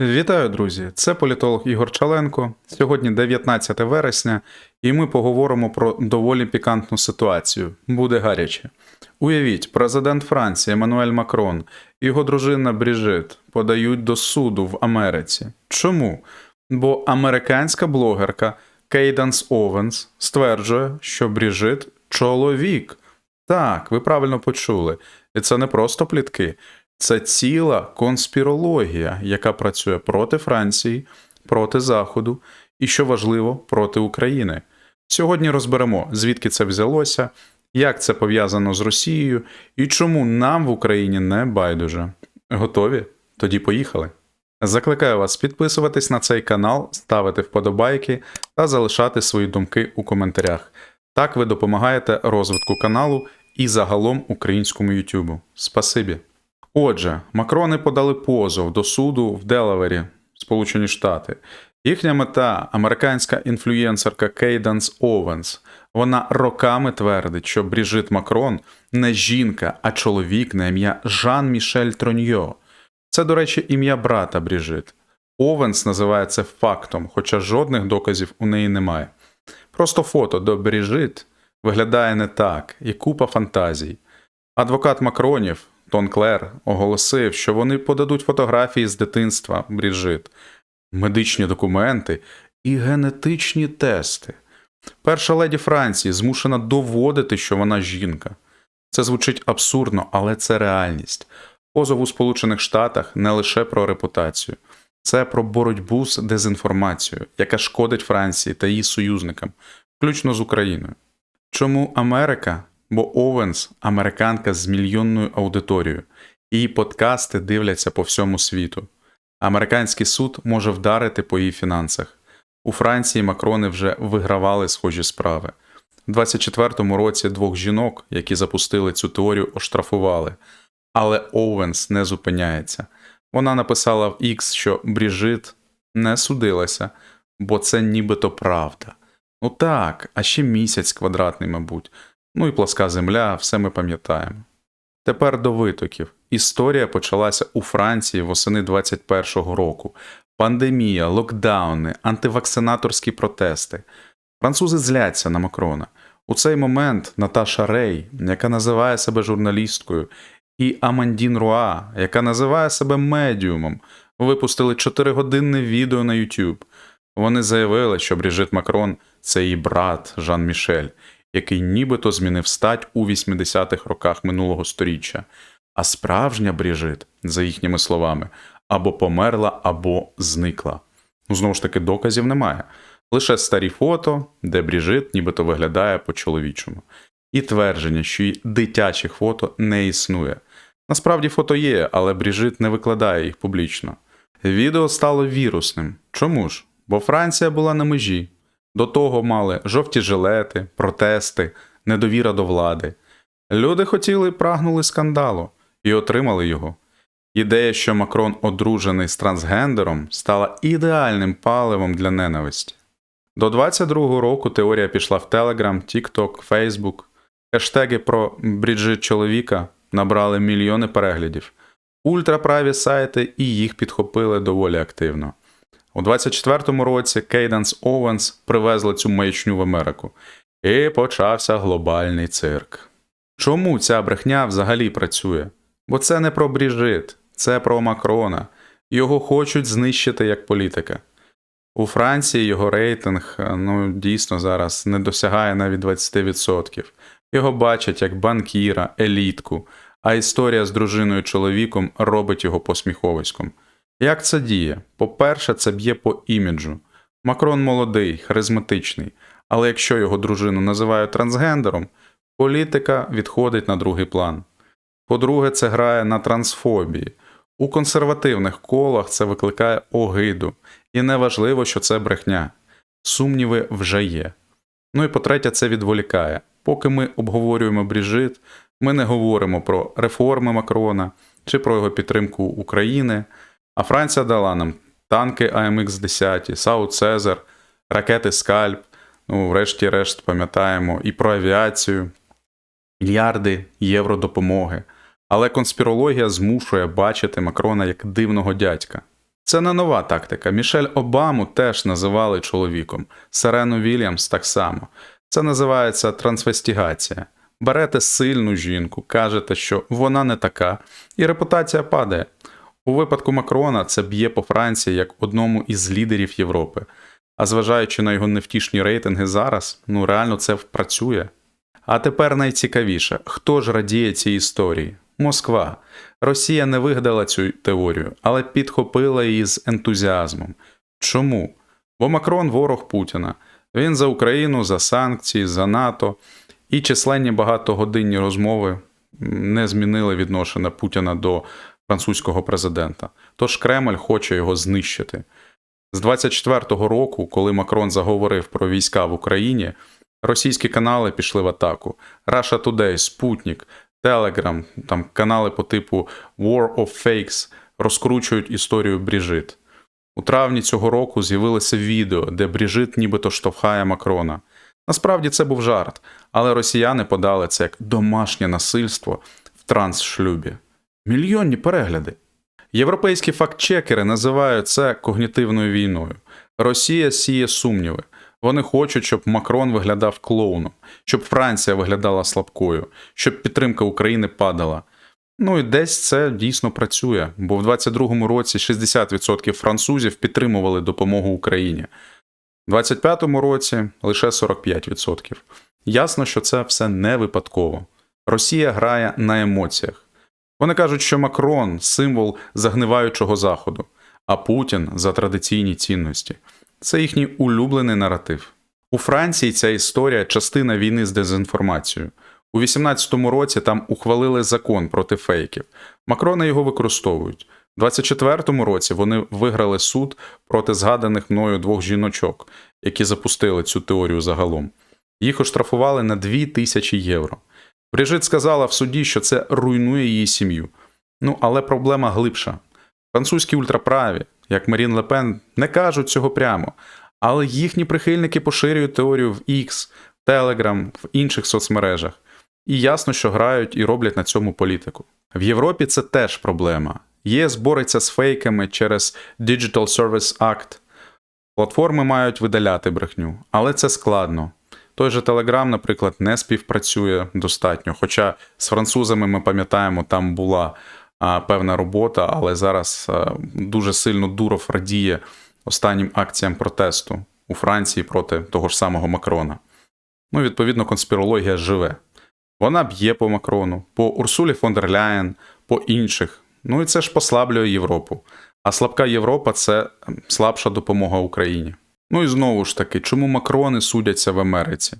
Вітаю, друзі! Це політолог Ігор Чаленко. Сьогодні 19 вересня, і ми поговоримо про доволі пікантну ситуацію. Буде гаряче. Уявіть, президент Франції Еммануель Макрон і його дружина Бріжит подають до суду в Америці. Чому? Бо американська блогерка Кейданс Овенс стверджує, що Бріжит чоловік. Так, ви правильно почули. І це не просто плітки. Це ціла конспірологія, яка працює проти Франції, проти Заходу і, що важливо, проти України. Сьогодні розберемо, звідки це взялося, як це пов'язано з Росією і чому нам в Україні не байдуже. Готові? Тоді поїхали. Закликаю вас підписуватись на цей канал, ставити вподобайки та залишати свої думки у коментарях. Так ви допомагаєте розвитку каналу і загалом українському Ютубу. Спасибі. Отже, Макрони подали позов до суду в Делавері, Сполучені Штати. Їхня мета американська інфлюєнсерка Кейданс Овенс. Вона роками твердить, що Бріжит Макрон не жінка, а чоловік на ім'я Жан Мішель Троньо. Це, до речі, ім'я брата Бріжит. Овенс називає це фактом, хоча жодних доказів у неї немає. Просто фото до Бріжит виглядає не так, і купа фантазій. Адвокат Макронів Тон Клер оголосив, що вони подадуть фотографії з дитинства Бріжит, медичні документи і генетичні тести. Перша леді Франції змушена доводити, що вона жінка. Це звучить абсурдно, але це реальність. Позов у Сполучених Штатах не лише про репутацію, це про боротьбу з дезінформацією, яка шкодить Франції та її союзникам, включно з Україною. Чому Америка Бо Овенс американка з мільйонною аудиторією, її подкасти дивляться по всьому світу. Американський суд може вдарити по її фінансах. У Франції Макрони вже вигравали схожі справи. У 24-му році двох жінок, які запустили цю теорію, оштрафували. Але Оуенс не зупиняється. Вона написала в X, що Бріжит не судилася, бо це нібито правда. Ну так, а ще місяць квадратний, мабуть. Ну і пласка земля, все ми пам'ятаємо. Тепер до витоків. Історія почалася у Франції восени 21-го року. Пандемія, локдауни, антивакцинаторські протести. Французи зляться на Макрона. У цей момент Наташа Рей, яка називає себе журналісткою, і Амандін Руа, яка називає себе медіумом, випустили 4-годинне відео на YouTube. Вони заявили, що Бріжит Макрон це її брат Жан Мішель, який нібито змінив стать у 80-х роках минулого століття, а справжня Бріжит, за їхніми словами, або померла, або зникла. Ну, знову ж таки, доказів немає. Лише старі фото, де Бріжит нібито виглядає по-чоловічому, і твердження, що й дитячих фото не існує. Насправді фото є, але Бріжит не викладає їх публічно. Відео стало вірусним. Чому ж? Бо Франція була на межі. До того мали жовті жилети, протести, недовіра до влади. Люди хотіли прагнули скандалу і отримали його. Ідея, що Макрон одружений з трансгендером, стала ідеальним паливом для ненависті. До 22-го року теорія пішла в Телеграм, Тікток, Фейсбук. Хештеги про бріджит чоловіка набрали мільйони переглядів. Ультраправі сайти і їх підхопили доволі активно. У 24-му році Кейданс Оуенс привезли цю маячню в Америку, і почався глобальний цирк. Чому ця брехня взагалі працює? Бо це не про Бріжит, це про Макрона. Його хочуть знищити як політика. У Франції його рейтинг ну, дійсно зараз не досягає навіть 20%. Його бачать як банкіра, елітку, а історія з дружиною чоловіком робить його посміховиськом. Як це діє? По-перше, це б'є по іміджу. Макрон молодий, харизматичний, але якщо його дружину називають трансгендером, політика відходить на другий план. По-друге, це грає на трансфобії. У консервативних колах це викликає огиду, і неважливо, що це брехня. Сумніви вже є. Ну і по-третє, це відволікає. Поки ми обговорюємо Бріжит, ми не говоримо про реформи Макрона чи про його підтримку України. А Франція дала нам танки АМХ-10, Сау Цезар, ракети Скальп, ну, врешті-решт, пам'ятаємо, і про авіацію, мільярди євро допомоги. Але конспірологія змушує бачити Макрона як дивного дядька. Це не нова тактика. Мішель Обаму теж називали чоловіком. Сирену Вільямс так само. Це називається трансвестігація. Берете сильну жінку, кажете, що вона не така, і репутація падає. У випадку Макрона це б'є по Франції як одному із лідерів Європи. А зважаючи на його невтішні рейтинги зараз, ну реально це працює. А тепер найцікавіше, хто ж радіє цій історії? Москва. Росія не вигадала цю теорію, але підхопила її з ентузіазмом. Чому? Бо Макрон ворог Путіна. Він за Україну, за санкції, за НАТО, і численні багатогодинні розмови не змінили відношення Путіна до французького президента. Тож Кремль хоче його знищити. З 24-го року, коли Макрон заговорив про війська в Україні, російські канали пішли в атаку. Russia Today, Спутник, Telegram, там канали по типу War of Fakes розкручують історію Бріжит. У травні цього року з'явилося відео, де Бріжит нібито штовхає Макрона. Насправді це був жарт, але росіяни подали це як домашнє насильство в трансшлюбі. Мільйонні перегляди. Європейські фактчекери називають це когнітивною війною. Росія сіє сумніви. Вони хочуть, щоб Макрон виглядав клоуном, щоб Франція виглядала слабкою, щоб підтримка України падала. Ну і десь це дійсно працює, бо в 22-му році 60% французів підтримували допомогу Україні. В 25-му році лише 45%. Ясно, що це все не випадково. Росія грає на емоціях. Вони кажуть, що Макрон символ загниваючого заходу, а Путін за традиційні цінності. Це їхній улюблений наратив. У Франції ця історія частина війни з дезінформацією. У 18-му році там ухвалили закон проти фейків. Макрони його використовують. У 24-му році вони виграли суд проти згаданих мною двох жіночок, які запустили цю теорію загалом. Їх оштрафували на 2 тисячі євро. Бріжит сказала в суді, що це руйнує її сім'ю. Ну, але проблема глибша. Французькі ультраправі, як Марін Лепен, не кажуть цього прямо, але їхні прихильники поширюють теорію в X, Telegram, в інших соцмережах. І ясно, що грають і роблять на цьому політику. В Європі це теж проблема. ЄС бореться з фейками через Digital Service Act. Платформи мають видаляти брехню, але це складно. Той же Telegram, наприклад, не співпрацює достатньо. Хоча з французами ми пам'ятаємо, там була а, певна робота, але зараз а, дуже сильно Дуров радіє останнім акціям протесту у Франції проти того ж самого Макрона. Ну, відповідно, конспірологія живе. Вона б'є по Макрону, по Урсулі фон дер Ляєн, по інших. Ну і це ж послаблює Європу. А слабка Європа це слабша допомога Україні. Ну і знову ж таки, чому Макрони судяться в Америці?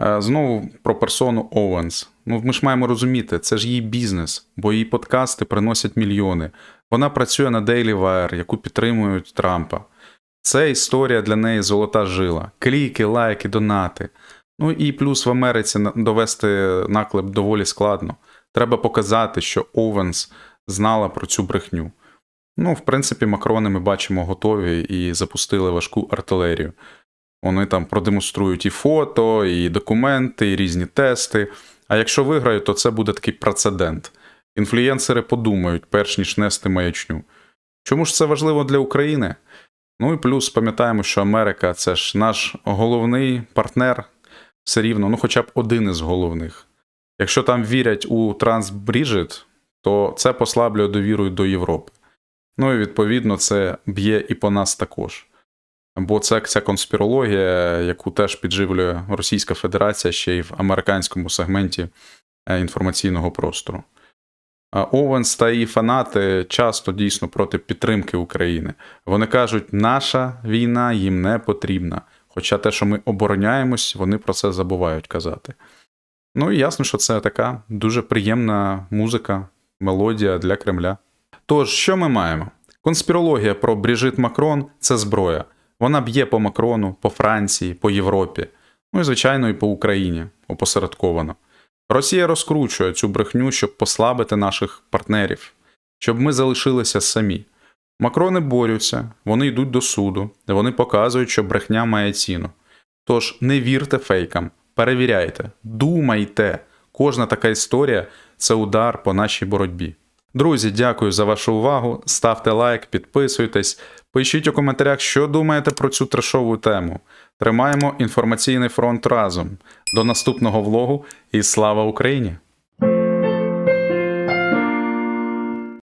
Е, Знову про персону Оуенс. Ну ми ж маємо розуміти, це ж її бізнес, бо її подкасти приносять мільйони. Вона працює на Daily Wire, яку підтримують Трампа. Це історія для неї золота жила. Кліки, лайки, донати. Ну і плюс в Америці довести наклеп доволі складно. Треба показати, що Оуенс знала про цю брехню. Ну, в принципі, Макрони ми бачимо готові і запустили важку артилерію. Вони там продемонструють і фото, і документи, і різні тести. А якщо виграють, то це буде такий прецедент. Інфлюєнсери подумають, перш ніж нести маячню. Чому ж це важливо для України? Ну і плюс пам'ятаємо, що Америка це ж наш головний партнер, все рівно, ну хоча б один із головних. Якщо там вірять у Трансбріжит, то це послаблює довіру до Європи. Ну і відповідно це б'є і по нас також. Бо це ця конспірологія, яку теж підживлює Російська Федерація ще й в американському сегменті е, інформаційного простору. Овенс та її фанати часто дійсно проти підтримки України. Вони кажуть, наша війна їм не потрібна. Хоча те, що ми обороняємось, вони про це забувають казати. Ну і ясно, що це така дуже приємна музика, мелодія для Кремля. Тож, що ми маємо? Конспірологія про Бріжит Макрон це зброя. Вона б'є по Макрону, по Франції, по Європі, ну і, звичайно, і по Україні опосередковано. Росія розкручує цю брехню, щоб послабити наших партнерів, щоб ми залишилися самі. Макрони борються, вони йдуть до суду, вони показують, що брехня має ціну. Тож не вірте фейкам, перевіряйте, думайте. Кожна така історія це удар по нашій боротьбі. Друзі, дякую за вашу увагу. Ставте лайк, підписуйтесь, пишіть у коментарях, що думаєте про цю трешову тему. Тримаємо інформаційний фронт разом. До наступного влогу і слава Україні!